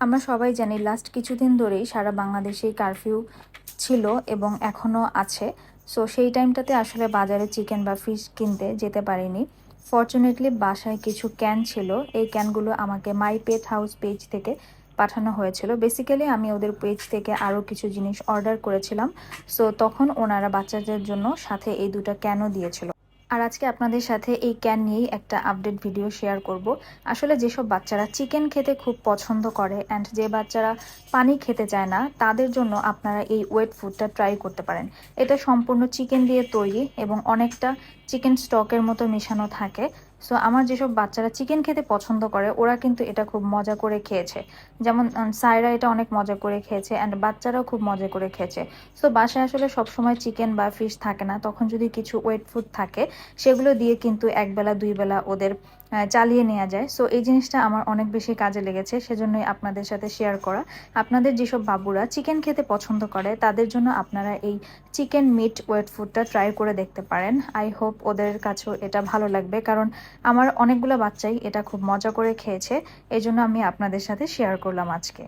আমরা সবাই জানি লাস্ট কিছুদিন ধরেই সারা বাংলাদেশেই কারফিউ ছিল এবং এখনও আছে। সো সেই টাইমটাতে আসলে বাজারে চিকেন বা ফিশ কিনতে যেতে পারিনি। ফর্চুনেটলি বাসায় কিছু ক্যান ছিল। এই ক্যানগুলো আমাকে মাই পেট হাউস পেজ থেকে পাঠানো হয়েছিল। বেসিক্যালি আমি ওদের পেজ থেকে আরও কিছু জিনিস অর্ডার করেছিলাম। সো তখন ওনারা বাচ্চাদের জন্য সাথে এই দুটো ক্যানও দিয়েছিল। আর আজকে আপনাদের সাথে এই ক্যান নিয়েই একটা আপডেট ভিডিও শেয়ার করব। আসলে যেসব বাচ্চারা চিকেন খেতে খুব পছন্দ করে অ্যান্ড যে বাচ্চারা পানি খেতে চায় না, তাদের জন্য আপনারা এই ওয়েট ফুডটা ট্রাই করতে পারেন। এটা সম্পূর্ণ চিকেন দিয়ে তৈরি এবং অনেকটা চিকেন স্টকের মতো মেশানো থাকে। সো আমার যেসব বাচ্চারা চিকেন খেতে পছন্দ করে, ওরা কিন্তু এটা খুব মজা করে খেয়েছে। যেমন সায়রা এটা অনেক মজা করে খেয়েছে অ্যান্ড বাচ্চারাও খুব মজা করে খেয়েছে। সো বাসায় আসলে সবসময় চিকেন বা ফিশ থাকে না। তখন যদি কিছু ওয়েট ফুড থাকে, সেগুলো দিয়ে কিন্তু একবেলা দুই বেলা ওদের চালিয়ে নেওয়া যায়। সো এই জিনিসটা আমার অনেক বেশি কাজে লেগেছে, সেজন্যই আপনাদের সাথে শেয়ার করা। আপনাদের যেসব বাবুরা চিকেন খেতে পছন্দ করে, তাদের জন্য আপনারা এই চিকেন মিট ওয়েট ফুডটা ট্রাই করে দেখতে পারেন। আই হোপ ওদের কাছেও এটা ভালো লাগবে, কারণ আমার অনেকগুলো বাচ্চাই এটা খুব মজা করে খেয়েছে, এই জন্য আমি আপনাদের সাথে শেয়ার করলাম আজকে।